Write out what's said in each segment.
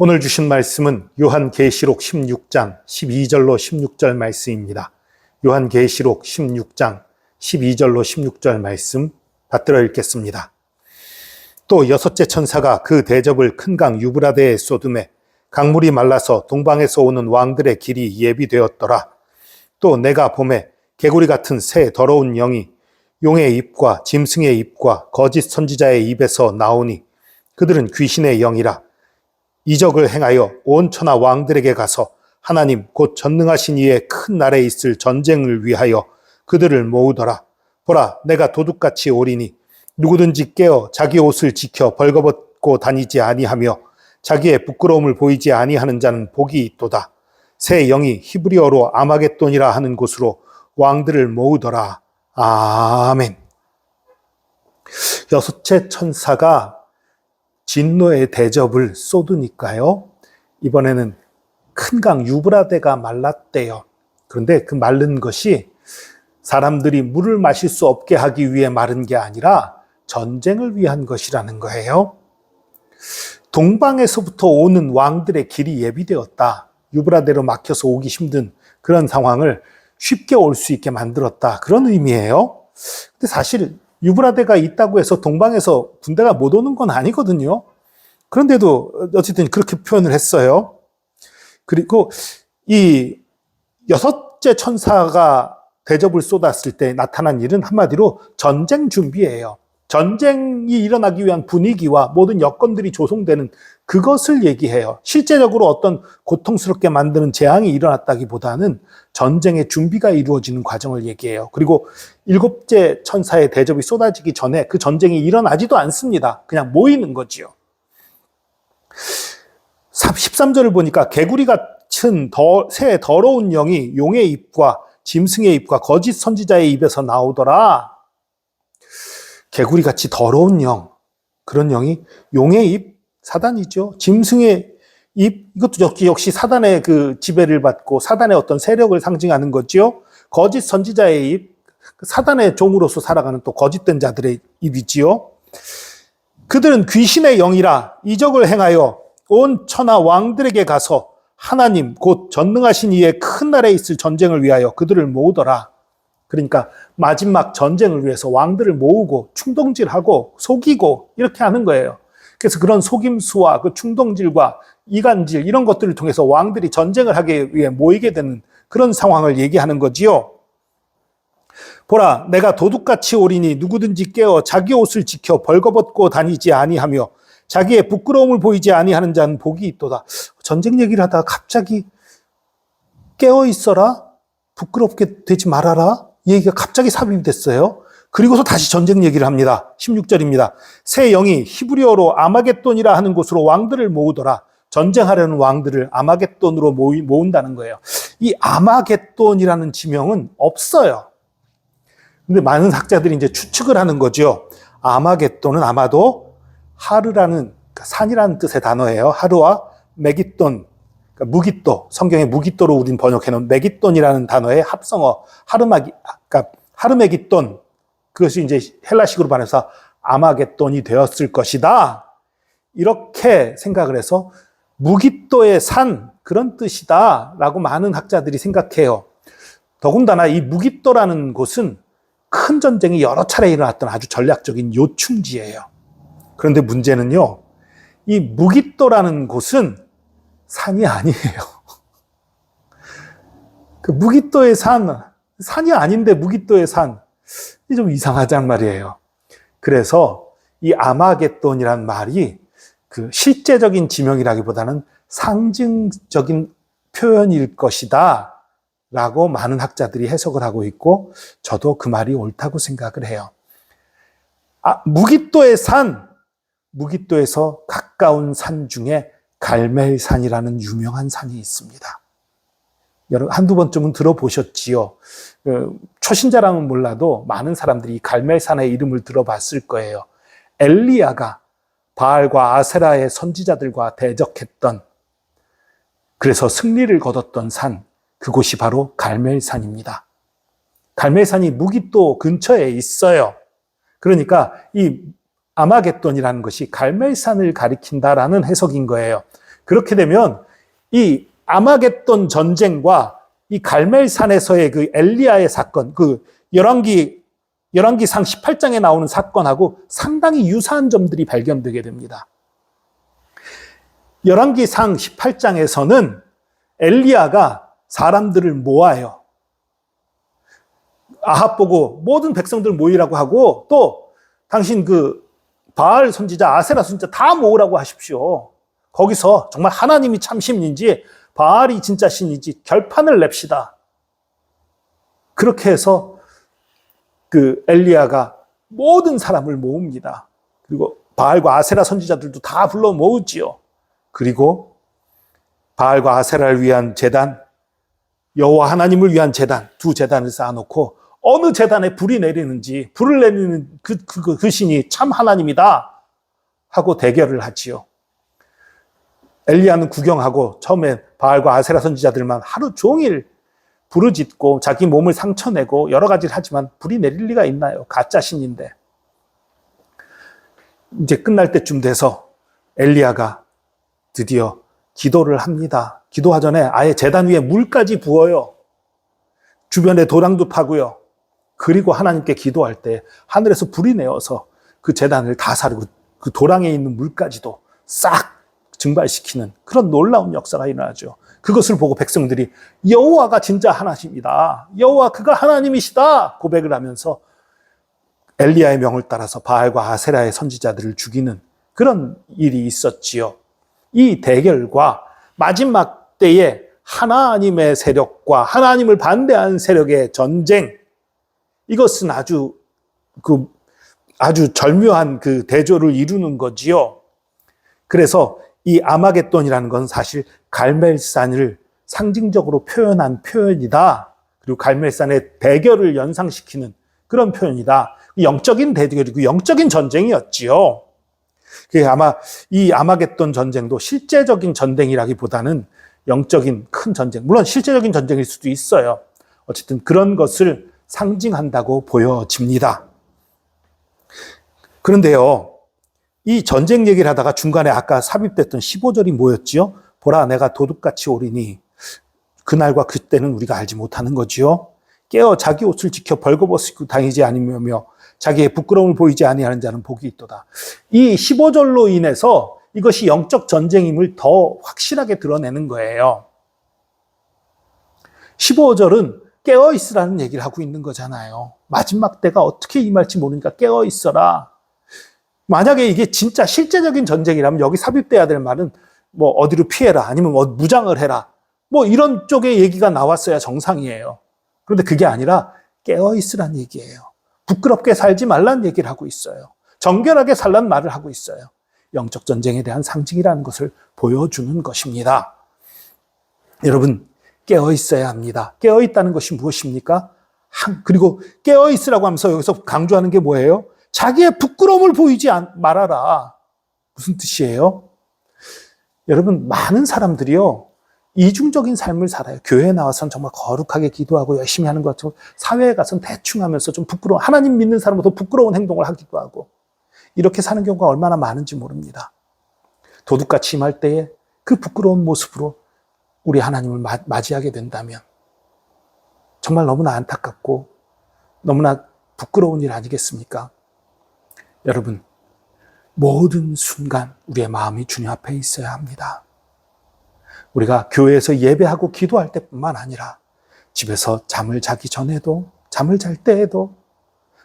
오늘 주신 말씀은 요한계시록 16장 12절로 16절 말씀입니다. 요한계시록 16장 12절로 16절 말씀 받들어 읽겠습니다. 또 여섯째 천사가 그 대접을 큰 강 유브라데에 쏟음에 강물이 말라서 동방에서 오는 왕들의 길이 예비되었더라. 또 내가 봄에 개구리 같은 새 더러운 영이 용의 입과 짐승의 입과 거짓 선지자의 입에서 나오니 그들은 귀신의 영이라 이적을 행하여 온 천하 왕들에게 가서 하나님 곧 전능하신 이의 큰 날에 있을 전쟁을 위하여 그들을 모으더라. 보라, 내가 도둑같이 오리니 누구든지 깨어 자기 옷을 지켜 벌거벗고 다니지 아니하며 자기의 부끄러움을 보이지 아니하는 자는 복이 있도다. 새 영이 히브리어로 아마겟돈이라 하는 곳으로 왕들을 모으더라. 아멘. 여섯째 천사가 진노의 대접을 쏟으니까요. 이번에는 큰 강 유브라데가 말랐대요. 그런데 그 마른 것이 사람들이 물을 마실 수 없게 하기 위해 마른 게 아니라 전쟁을 위한 것이라는 거예요. 동방에서부터 오는 왕들의 길이 예비되었다. 유브라데로 막혀서 오기 힘든 그런 상황을 쉽게 올 수 있게 만들었다. 그런 의미예요. 근데 사실 유브라데가 있다고 해서 동방에서 군대가 못 오는 건 아니거든요. 그런데도 어쨌든 그렇게 표현을 했어요. 그리고 이 여섯째 천사가 대접을 쏟았을 때 나타난 일은 한마디로 전쟁 준비예요. 전쟁이 일어나기 위한 분위기와 모든 여건들이 조성되는 그것을 얘기해요. 실제적으로 어떤 고통스럽게 만드는 재앙이 일어났다기보다는 전쟁의 준비가 이루어지는 과정을 얘기해요. 그리고 일곱째 천사의 대접이 쏟아지기 전에 그 전쟁이 일어나지도 않습니다. 그냥 모이는 거지요. 13절을 보니까 개구리 같은 더, 새 더러운 영이 용의 입과 짐승의 입과 거짓 선지자의 입에서 나오더라. 개구리 같이 더러운 영, 그런 영이 용의 입, 사단이죠. 짐승의 입, 이것도 역시, 사단의 그 지배를 받고 사단의 어떤 세력을 상징하는 거지요. 거짓 선지자의 입, 사단의 종으로서 살아가는 또 거짓된 자들의 입이지요. 그들은 귀신의 영이라 이적을 행하여 온 천하 왕들에게 가서 하나님 곧 전능하신 이의 큰 날에 있을 전쟁을 위하여 그들을 모으더라. 그러니까 마지막 전쟁을 위해서 왕들을 모으고 충동질하고 속이고 이렇게 하는 거예요. 그래서 그런 속임수와 그 충동질과 이간질 이런 것들을 통해서 왕들이 전쟁을 하기 위해 모이게 되는 그런 상황을 얘기하는 거지요. 보라, 내가 도둑같이 오리니 누구든지 깨어 자기 옷을 지켜 벌거벗고 다니지 아니하며 자기의 부끄러움을 보이지 아니하는 자는 복이 있도다. 전쟁 얘기를 하다가 갑자기 깨어 있어라. 부끄럽게 되지 말아라. 이 얘기가 갑자기 삽입이 됐어요. 그리고서 다시 전쟁 얘기를 합니다. 16절입니다. 새 영이 히브리어로 아마겟돈이라 하는 곳으로 왕들을 모으더라. 전쟁하려는 왕들을 아마겟돈으로 모은다는 거예요. 이 아마겟돈이라는 지명은 없어요. 근데 많은 학자들이 이제 추측을 하는 거죠. 아마겟돈은 아마도 하르라는 그러니까 산이라는 뜻의 단어예요. 하루와 메기돈, 그러니까 무기또, 성경에 무기또로 우린 번역해 놓은 메기돈이라는 단어의 합성어, 하르마기, 그러니까 하르메기돈, 그것이 이제 헬라식으로 반해서 아마겟돈이 되었을 것이다. 이렇게 생각을 해서 무기또의 산, 그런 뜻이다. 라고 많은 학자들이 생각해요. 더군다나 이 무기또라는 곳은 큰 전쟁이 여러 차례 일어났던 아주 전략적인 요충지예요. 그런데 문제는요, 이 무기또라는 곳은 산이 아니에요. 그 무기또의 산, 산이 아닌데 무기또의 산, 이좀 이상하단 말이에요. 그래서 이 아마겟돈이란 말이 그 실제적인 지명이라기보다는 상징적인 표현일 것이다. 라고 많은 학자들이 해석을 하고 있고, 저도 그 말이 옳다고 생각을 해요. 아, 무기또의 산, 무기또에서 가까운 산 중에 갈멜산이라는 유명한 산이 있습니다. 여러분, 한두 번쯤은 들어보셨지요. 그, 초신자라면 몰라도 많은 사람들이 이 갈멜산의 이름을 들어봤을 거예요. 엘리야가 바알과 아세라의 선지자들과 대적했던, 그래서 승리를 거뒀던 산, 그곳이 바로 갈멜산입니다. 갈멜산이 무기또 근처에 있어요. 그러니까 이 아마겟돈이라는 것이 갈멜산을 가리킨다라는 해석인 거예요. 그렇게 되면 이 아마겟돈 전쟁과 이 갈멜산에서의 그 엘리야의 사건, 그 열왕기 열왕기상 18장에 나오는 사건하고 상당히 유사한 점들이 발견되게 됩니다. 열왕기상 18장에서는 엘리야가 사람들을 모아요. 아합 보고 모든 백성들 모이라고 하고 또 당신 그 바알 선지자 아세라 선지자 다 모으라고 하십시오. 거기서 정말 하나님이 참 신인지 바알이 진짜 신인지 결판을 냅시다. 그렇게 해서 그 엘리야가 모든 사람을 모읍니다. 그리고 바알과 아세라 선지자들도 다 불러 모으지요. 그리고 바알과 아세라를 위한 재단, 여호와 하나님을 위한 재단 두 재단을 쌓아놓고 어느 재단에 불이 내리는지 불을 내리는 그, 그, 그, 그 신이 참 하나님이다 하고 대결을 하지요. 엘리야는 구경하고 처음에 바알과 아세라 선지자들만 하루 종일 부르짖고 자기 몸을 상처내고 여러 가지를 하지만 불이 내릴 리가 있나요? 가짜 신인데. 이제 끝날 때쯤 돼서 엘리야가 드디어 기도를 합니다. 기도하 전에 아예 재단 위에 물까지 부어요. 주변에 도랑도 파고요. 그리고 하나님께 기도할 때 하늘에서 불이 내어서 그 재단을 다 사르고 그 도랑에 있는 물까지도 싹 증발시키는 그런 놀라운 역사가 일어나죠. 그것을 보고 백성들이 여호와가 진짜 하나님이다. 여호와 그가 하나님이시다 고백을 하면서 엘리야의 명을 따라서 바알과 아세라의 선지자들을 죽이는 그런 일이 있었지요. 이 대결과 마지막 때에 하나님의 세력과 하나님을 반대한 세력의 전쟁 이것은 아주 그 아주 절묘한 그 대조를 이루는 거지요. 그래서 이 아마겟돈이라는 건 사실 갈멜산을 상징적으로 표현한 표현이다. 그리고 갈멜산의 대결을 연상시키는 그런 표현이다. 영적인 대결이고 영적인 전쟁이었지요. 그 아마 이 아마겟돈 전쟁도 실제적인 전쟁이라기보다는 영적인 큰 전쟁, 물론 실제적인 전쟁일 수도 있어요. 어쨌든 그런 것을 상징한다고 보여집니다. 그런데요, 이 전쟁 얘기를 하다가 중간에 아까 삽입됐던 15절이 뭐였지요? 보라, 내가 도둑같이 오리니 그날과 그때는 우리가 알지 못하는 거지요. 깨어 자기 옷을 지켜 벌거벗고 다니지 아니며 자기의 부끄러움을 보이지 아니하는 자는 복이 있도다. 이 15절로 인해서 이것이 영적 전쟁임을 더 확실하게 드러내는 거예요. 15절은 깨어 있으라는 얘기를 하고 있는 거잖아요. 마지막 때가 어떻게 임할지 모르니까 깨어 있어라. 만약에 이게 진짜 실제적인 전쟁이라면 여기 삽입돼야 될 말은 뭐 어디로 피해라 아니면 뭐 무장을 해라 뭐 이런 쪽의 얘기가 나왔어야 정상이에요. 그런데 그게 아니라 깨어 있으란 얘기예요. 부끄럽게 살지 말란 얘기를 하고 있어요. 정결하게 살란 말을 하고 있어요. 영적 전쟁에 대한 상징이라는 것을 보여주는 것입니다. 여러분, 깨어 있어야 합니다. 깨어 있다는 것이 무엇입니까? 그리고 깨어 있으라고 하면서 여기서 강조하는 게 뭐예요? 자기의 부끄러움을 보이지 말아라. 무슨 뜻이에요? 여러분, 많은 사람들이요, 이중적인 삶을 살아요. 교회에 나와서는 정말 거룩하게 기도하고 열심히 하는 것 같고, 사회에 가서는 대충 하면서 좀 부끄러워, 하나님 믿는 사람보다 부끄러운 행동을 하기도 하고, 이렇게 사는 경우가 얼마나 많은지 모릅니다. 도둑같이 임할 때에 그 부끄러운 모습으로 우리 하나님을 맞이하게 된다면, 정말 너무나 안타깝고, 너무나 부끄러운 일 아니겠습니까? 여러분, 모든 순간 우리의 마음이 주님 앞에 있어야 합니다. 우리가 교회에서 예배하고 기도할 때뿐만 아니라 집에서 잠을 자기 전에도, 잠을 잘 때에도,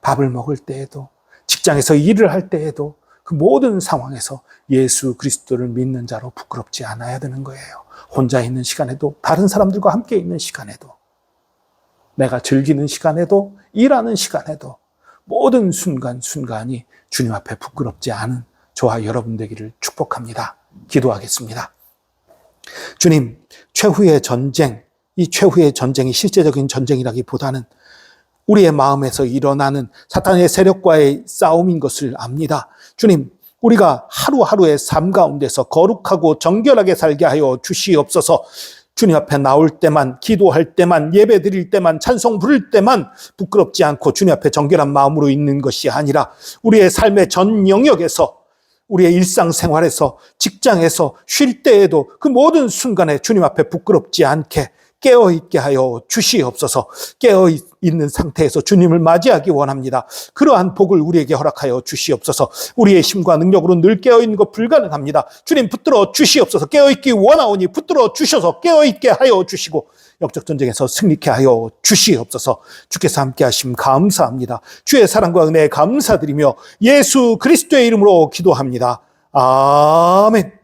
밥을 먹을 때에도, 직장에서 일을 할 때에도 그 모든 상황에서 예수 그리스도를 믿는 자로 부끄럽지 않아야 되는 거예요. 혼자 있는 시간에도, 다른 사람들과 함께 있는 시간에도, 내가 즐기는 시간에도, 일하는 시간에도, 모든 순간순간이 주님 앞에 부끄럽지 않은 저와 여러분 되기를 축복합니다. 기도하겠습니다. 주님, 최후의 전쟁, 이 최후의 전쟁이 실제적인 전쟁이라기보다는 우리의 마음에서 일어나는 사탄의 세력과의 싸움인 것을 압니다. 주님, 우리가 하루하루의 삶 가운데서 거룩하고 정결하게 살게 하여 주시옵소서 주님 앞에 나올 때만, 기도할 때만, 예배 드릴 때만, 찬송 부를 때만 부끄럽지 않고 주님 앞에 정결한 마음으로 있는 것이 아니라 우리의 삶의 전 영역에서 우리의 일상생활에서 직장에서 쉴 때에도 그 모든 순간에 주님 앞에 부끄럽지 않게 깨어 있게 하여 주시옵소서. 깨어 있는 상태에서 주님을 맞이하기 원합니다. 그러한 복을 우리에게 허락하여 주시옵소서. 우리의 힘과 능력으로 늘 깨어 있는 것 불가능합니다. 주님 붙들어 주시옵소서. 깨어 있기 원하오니 붙들어 주셔서 깨어 있게 하여 주시고 역적 전쟁에서 승리케 하여 주시옵소서. 주께서 함께 하심 감사합니다. 주의 사랑과 은혜에 감사드리며 예수 그리스도의 이름으로 기도합니다. 아멘.